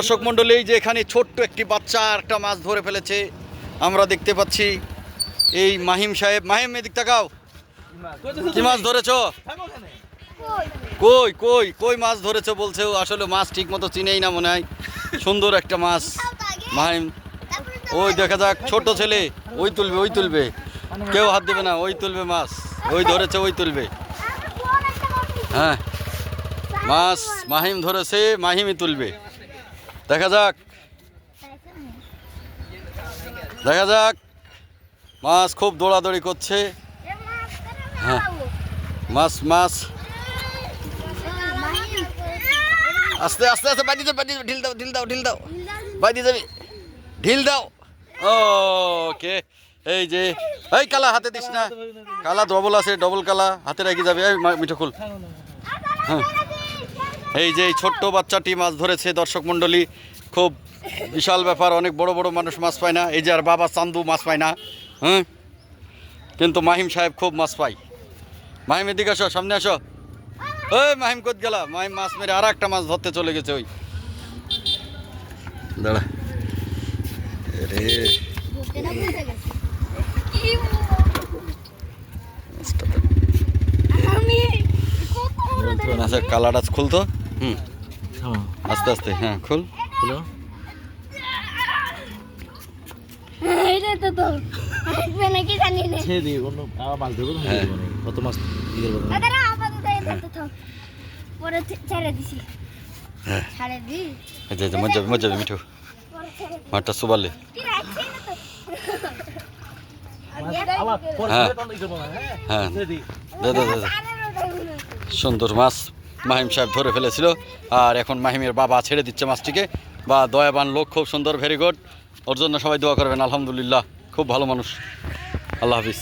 দর্শক মণ্ডলী যে এখানে ছোট্ট একটি বাচ্চা একটা মাছ ধরে ফেলেছে, আমরা দেখতে পাচ্ছি এই মাহিম সাহেব। মাহিম, এদিক তাকাও। কি মাছ ধরেছো? কই কই কই মাছ ধরেছো বলছে আসলে মাছ ঠিক মতো চিনেই না মনে হয়। সুন্দর একটা মাছ, মাহিম। ওই দেখা যাক ছোট ছেলে, ওই তুলবে ওই তুলবে। কেউ হাত দেবে না, ওই তুলবে মাছ। ওই ধরেছে, ওই তুলবে। হ্যাঁ। মাছ মাহিম ধরেছে, মাহিমই তুলবে। দেখা যাক। দেখা যাক। মাছ খুব দৌড়াদৌড়ি করছে। হ্যাঁ। মাছ মাছ। আস্তে আস্তে আস্তে বাড়ি যাবে যাবে ঢিল দাও ঢিল দাও ঢিল দাও। বাড়ি যাবে। ঢিল দাও। ওকে। এই যে, এই কালা, হাতে দিস না। কালা ডবল আছে ডবল কালা। হাতে রাখি যাবে। এই মিঠো, খুল। হ্যাঁ। এই যে এই ছোট্ট বাচ্চাটি মাছ ধরেছে দর্শক মণ্ডলী খুব বিশাল ব্যাপার অনেক বড় বড় মানুষ মাছ পায় না। এই যে আর বাবা চান্দু মাছ পায় না হ্যাঁ? কিন্তু মাহিম সাহেব খুব মাছ পায়। মাহিম এদিকে আসো সামনে আসো। ওই মাহিম কোথ গেলা? মাহিম মাছ মেরে আর একটা মাছ ধরতে চলে গেছে ওই। দাঁড়া। রে তো- আচ্ছা খুলতো? হুম। আস্তে আস্তে হ্যাঁ খুল। ধরবো হ্যাঁ। কত দাদা হ্যাঁ। ছেড়ে দি। এই যে এই যে, মজা হবে, মজা মিঠু মাঠটা সুবালে। কি রাখছি না তো? আবার পরে হ্যাঁ। তখন ই করব না, হ্যাঁ? হ্যাঁ। ছেড়ে দিই দে দে দে দে। সুন্দর মাছ। মাহিম সাহেব ধরে ফেলেছিল। আর এখন মাহিমের বাবা ছেড়ে দিচ্ছে মাছটিকে। বা দয়াবান লোক খুব সুন্দর ভেরি গুড ওর জন্য সবাই দোয়া করবেন, আলহামদুলিল্লাহ। খুব ভালো মানুষ। আল্লাহ হাফিজ।